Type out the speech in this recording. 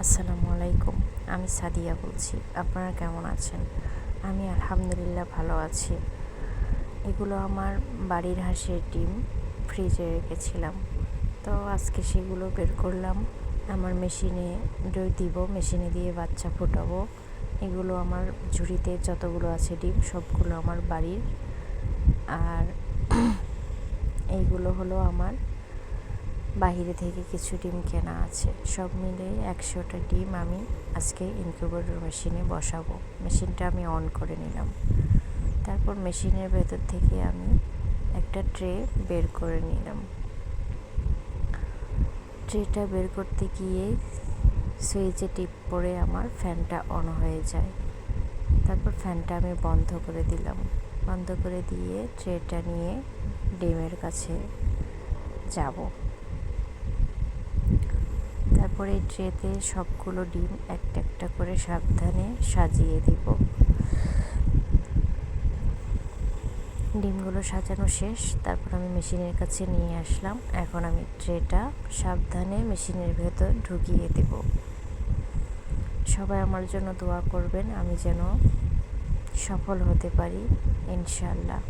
আসসালামু আলাইকুম, আমি সাদিয়া বলছি। আপনারা কেমন আছেন? আমি আলহামদুলিল্লাহ ভালো আছি। এগুলো আমার বাড়ির হাঁসের ডিম, ফ্রিজে রেখেছিলাম। তো আজকে সেগুলো বের করলাম। আমার মেশিনে দিব, মেশিনে দিয়ে বাচ্চা ফোটাবো। এগুলো আমার ঝুড়িতে যতগুলো আছে ডিম, সবগুলো আমার বাড়ির। আর এইগুলো হলো আমার বাহিরে থেকে কিছু ডিম কেনা আছে। সব মিলে একশোটা ডিম আমি আজকে ইনকিউবেটর মেশিনে বসাবো। মেশিনটা আমি অন করে নিলাম। তারপর মেশিনের ভেতর থেকে আমি একটা ট্রে বের করে নিলাম। ট্রেটা বের করতে গিয়ে সুইচে টিপ পরে আমার ফ্যানটা অন হয়ে যায়। তারপর ফ্যানটা আমি বন্ধ করে দিলাম। বন্ধ করে দিয়ে ট্রেটা নিয়ে ডিমের কাছে যাব। তারপর ট্রেতে সবগুলো ডিম একটা একটা করে সাবধানে সাজিয়ে দিব। ডিমগুলো সাজানো শেষ, তারপর আমি মেশিনের কাছে নিয়ে আসলাম। এখন আমি ট্রেটা সাবধানে মেশিনের ভেতর ঢুকিয়ে দেব। সবাই আমার জন্য দোয়া করবেন, আমি যেন সফল হতে পারি ইনশাল্লাহ